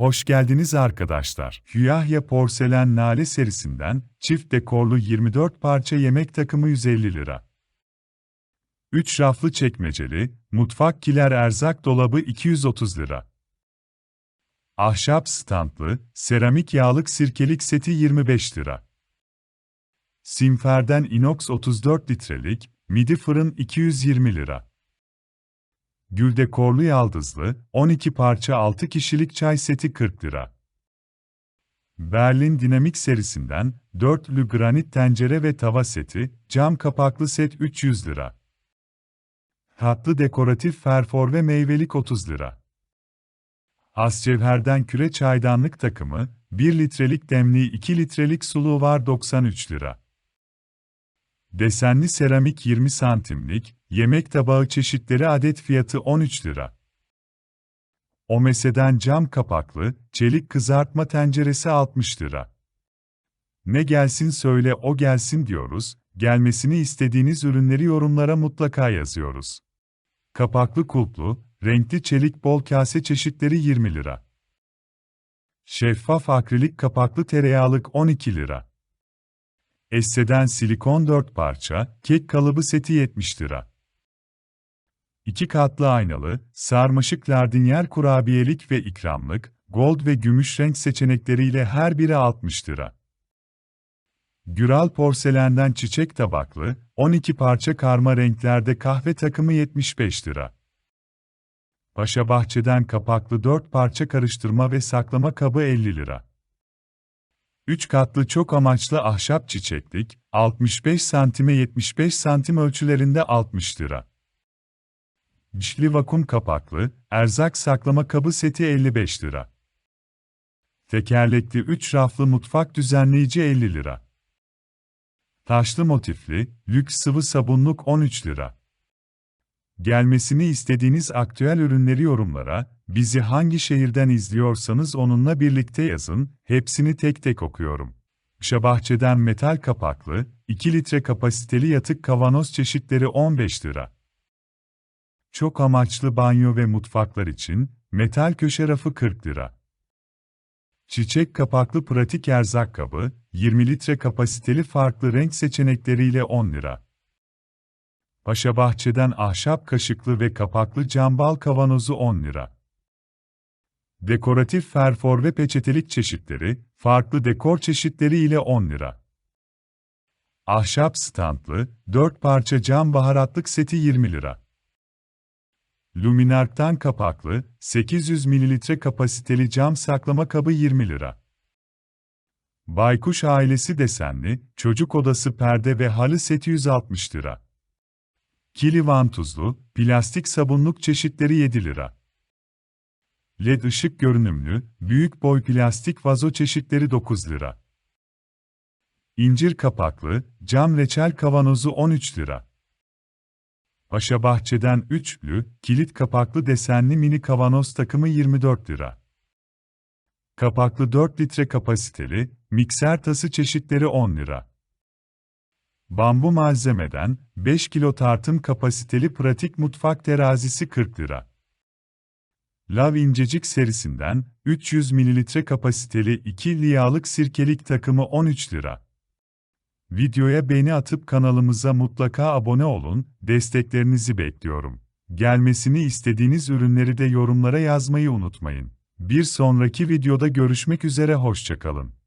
Hoş geldiniz arkadaşlar. Hüyahya Porselen Nale serisinden çift dekorlu 24 parça yemek takımı 150 lira. 3 raflı çekmeceli, mutfak kiler erzak dolabı 230 lira. Ahşap standlı, seramik yağlık sirkelik seti 25 lira. Simfer'den inox 34 litrelik, midi fırın 220 lira. Gül dekorlu yaldızlı, 12 parça 6 kişilik çay seti 40 lira. Berlin Dinamik serisinden, dörtlü granit tencere ve tava seti, cam kapaklı set 300 lira. Hatlı dekoratif ferfor ve meyvelik 30 lira. Ascevher'den küre çaydanlık takımı, 1 litrelik demli 2 litrelik suluğu var 93 lira. Desenli seramik 20 santimlik, yemek tabağı çeşitleri adet fiyatı 13 lira. Omese'den cam kapaklı, çelik kızartma tenceresi 60 lira. Ne gelsin söyle o gelsin diyoruz, gelmesini istediğiniz ürünleri yorumlara mutlaka yazıyoruz. Kapaklı kulplu, renkli çelik bol kase çeşitleri 20 lira. Şeffaf akrilik kapaklı tereyağlık 12 lira. Esse'den silikon 4 parça, kek kalıbı seti 70 lira. 2 katlı aynalı, sarmaşık lardinyer kurabiyelik ve ikramlık, gold ve gümüş renk seçenekleriyle her biri 60 lira. Güral porselenden çiçek tabaklı, 12 parça karma renklerde kahve takımı 75 lira. Paşa Bahçe'den kapaklı 4 parça karıştırma ve saklama kabı 50 lira. 3 katlı çok amaçlı ahşap çiçeklik, 65 santime 75 santim ölçülerinde 60 lira. Dişli vakum kapaklı, erzak saklama kabı seti 55 lira. Tekerlekli 3 raflı mutfak düzenleyici 50 lira. Taşlı motifli, lüks sıvı sabunluk 13 lira. Gelmesini istediğiniz aktüel ürünleri yorumlara, bizi hangi şehirden izliyorsanız onunla birlikte yazın, hepsini tek tek okuyorum. Şabahçe'den metal kapaklı, 2 litre kapasiteli yatık kavanoz çeşitleri 15 lira. Çok amaçlı banyo ve mutfaklar için, metal köşe rafı 40 lira. Çiçek kapaklı pratik erzak kabı, 20 litre kapasiteli farklı renk seçenekleriyle 10 lira. Paşa Bahçe'den ahşap kaşıklı ve kapaklı cambal kavanozu 10 lira. Dekoratif ferfor ve peçetelik çeşitleri, farklı dekor çeşitleri ile 10 lira. Ahşap standlı, 4 parça cam baharatlık seti 20 lira. Luminark'tan kapaklı, 800 ml kapasiteli cam saklama kabı 20 lira. Baykuş ailesi desenli, çocuk odası perde ve halı seti 160 lira. Kili vantuzlu, plastik sabunluk çeşitleri 7 lira. LED ışık görünümlü, büyük boy plastik vazo çeşitleri 9 lira. İncir kapaklı, cam reçel kavanozu 13 lira. Paşa Bahçe'den üçlü, kilit kapaklı desenli mini kavanoz takımı 24 lira. Kapaklı 4 litre kapasiteli, mikser tası çeşitleri 10 lira. Bambu malzemeden, 5 kilo tartım kapasiteli pratik mutfak terazisi 40 lira. Lav incecik serisinden, 300 ml kapasiteli 2 yağlık sirkelik takımı 13 lira. Videoya beğeni atıp kanalımıza mutlaka abone olun, desteklerinizi bekliyorum. Gelmesini istediğiniz ürünleri de yorumlara yazmayı unutmayın. Bir sonraki videoda görüşmek üzere hoşçakalın.